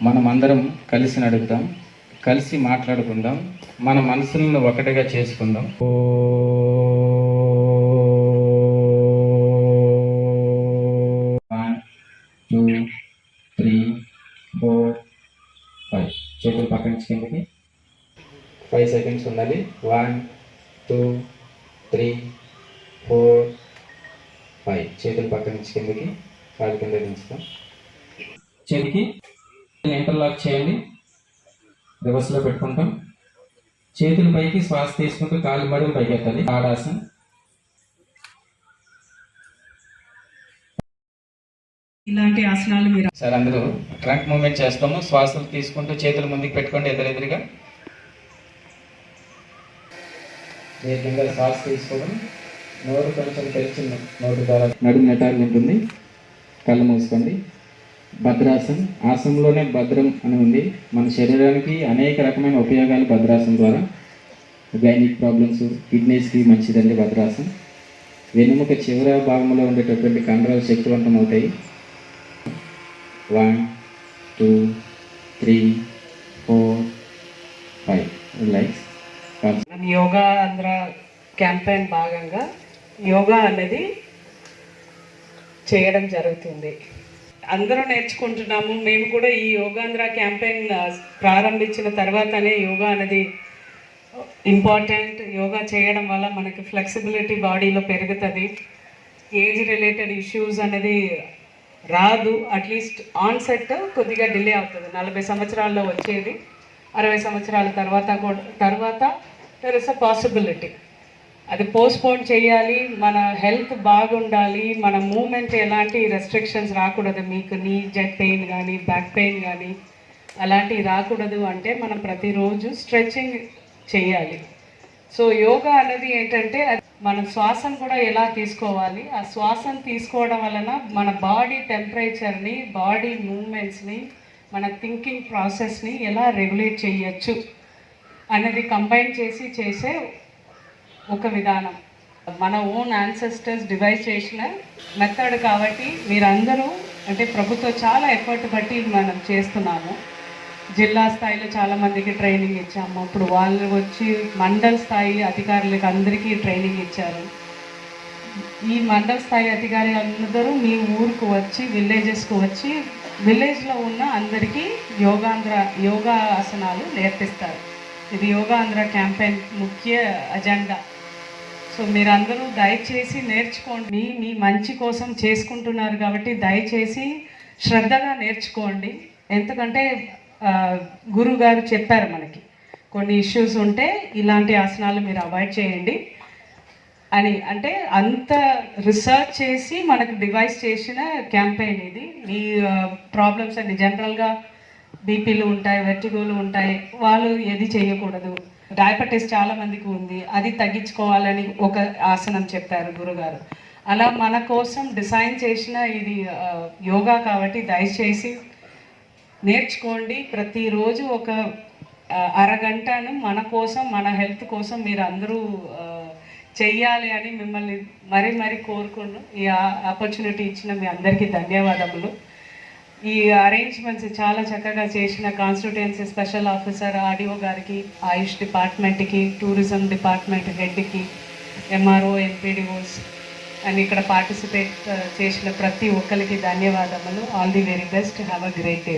మనం అందరం కలిసి నడుపుదాం కలిసి మాట్లాడుకుందాం మన మనసులను ఒకటిగా చేసుకుందాం. One two three four five చేతులు పక్క నుంచి కిందకి ఫైవ్ సెకండ్స్ ఉండాలి. One two three four five చేతులు పక్క నుంచి కిందకి కాలు కింద దించుతాం చేతికి ఇంటర్లాక్ చేయండి. రివర్స్లో పెట్టుకుంటాం. చేతులు పైకి శ్వాస తీసుకుంటూ కాలు మడుగు పైకి ఎత్తాలి ఆడాసనం ఇలాంటి ఆసనాలు మీరు సార్ అందరూ ట్రంక్ మూమెంట్ చేస్తాము. శ్వాసలు తీసుకుంటూ చేతులు ముందుకు పెట్టుకోండి ఎదురెదురుగా. దీర్ఘంగా శ్వాస తీసుకోవడం? నోరు కొంచెం తెరిచింది నోరు ద్వారా నడుము నెటాలు ఉంటుంది. కళ్ళు మూసుకోండి. భద్రాసన్. ఆసనంలోనే భద్రం అని ఉంది. మన శరీరానికి అనేక రకమైన ఉపయోగాలు భద్రాసనం ద్వారా. గైనిక్ ప్రాబ్లమ్స్ కిడ్నీస్కి మంచిదండి భద్రాసనం. వెనుముక చివర భాగంలో ఉండేటటువంటి కండరాలు శక్తివంతం అవుతాయి one two three four five likes yoga Andhra campaign భాగంగా యోగా అనేది చేయడం జరుగుతుంది. అందరూ నేర్చుకుంటున్నాము. మేము కూడా ఈ యోగాంధ్ర క్యాంపెయిన్ ప్రారంభించిన తర్వాతనే యోగా అనేది ఇంపార్టెంట్. యోగా చేయడం వల్ల మనకి ఫ్లెక్సిబిలిటీ బాడీలో పెరుగుతుంది. ఏజ్ రిలేటెడ్ ఇష్యూస్ అనేది రాదు. అట్లీస్ట్ ఆన్ సెట్ కొద్దిగా డిలే అవుతుంది. నలభై సంవత్సరాల్లో వచ్చేది. అరవై సంవత్సరాల తర్వాత కూడా తర్వాత దర్ ఇస్ అ పాసిబిలిటీ అది పోస్ట్పోన్ చేయాలి మన హెల్త్ బాగుండాలి మన మూమెంట్ ఎలాంటి రెస్ట్రిక్షన్స్ రాకూడదు. మీకు నీ జెట్ పెయిన్ కానీ బ్యాక్ పెయిన్ కానీ అలాంటివి రాకూడదు అంటే మనం ప్రతిరోజు స్ట్రెచ్చింగ్ చేయాలి. సో యోగా అనేది ఏంటంటే మన శ్వాసం కూడా ఎలా తీసుకోవాలి? ఆ శ్వాసం తీసుకోవడం వలన మన బాడీ టెంపరేచర్ని బాడీ మూమెంట్స్ని మన థింకింగ్ ప్రాసెస్ని ఎలా రెగ్యులేట్ చేయొచ్చు అనేది కంబైన్ చేసి చేసే ఒక విధానం. మన ఓన్ యాన్సెస్టర్స్ డివైస్ చేసిన మెథడ్ కాబట్టి మీరందరూ అంటే ప్రభుత్వం చాలా ఎఫర్ట్ బట్టి మనం చేస్తున్నాము. జిల్లా స్థాయిలో చాలా మందికి ట్రైనింగ్ ఇచ్చాము. అప్పుడు వాళ్ళు వచ్చి మండల స్థాయి అధికారులకు అందరికీ ట్రైనింగ్ ఇచ్చారు. ఈ మండల స్థాయి అధికారి అందరూ మీ ఊరుకు వచ్చి విలేజెస్కు వచ్చి విలేజ్లో ఉన్న అందరికీ యోగాంధ్ర యోగా ఆసనాలు నేర్పిస్తారు. ఇది యోగాంధ్ర క్యాంపెయిన్ ముఖ్య అజెండా సో మీరందరూ దయచేసి నేర్చుకోండి. మీ మీ మంచి కోసం చేసుకుంటున్నారు కాబట్టి దయచేసి శ్రద్ధగా నేర్చుకోండి. ఎందుకంటే గురువు గారు చెప్పారు మనకి కొన్ని ఇష్యూస్ ఉంటే ఇలాంటి ఆసనాలు మీరు అవాయిడ్ చేయండి. అని అంటే అంత రీసెర్చ్ చేసి మనకు డివైస్ చేసిన క్యాంపెయిన్ ఇది. మీ ప్రాబ్లమ్స్ అన్ని జనరల్గా బీపీలు ఉంటాయి వెర్టిగోలు ఉంటాయి. వాళ్ళు ఏది చేయకూడదు. డయాబెటీస్ చాలా మందికి ఉంది. అది తగ్గించుకోవాలని ఒక ఆసనం చెప్పారు గురుగారు. అలా మన కోసం డిజైన్ చేసిన ఇది యోగా కాబట్టి దయచేసి నేర్చుకోండి. ప్రతిరోజు ఒక అరగంటను మన కోసం మన హెల్త్ కోసం మీరు అందరూ చెయ్యాలి అని మిమ్మల్ని మరీ మరీ కోరుకున్నాను ఈ ఆపర్చునిటీ ఇచ్చిన మీ అందరికీ ధన్యవాదములు. ఈ అరేంజ్మెంట్స్ చాలా చక్కగా చేసిన కాన్స్టిట్యుయెన్సీ స్పెషల్ ఆఫీసర్ ఆర్డీఓ గారికి ఆయుష్ డిపార్ట్మెంట్కి టూరిజం డిపార్ట్మెంట్ హెడ్కి ఎంఆర్ఓ ఎంపీడీఓస్ అండ్ ఇక్కడ పార్టిసిపేట్ uh, చేసిన ప్రతి ఒక్కరికి ధన్యవాదములు. All the very best have a great day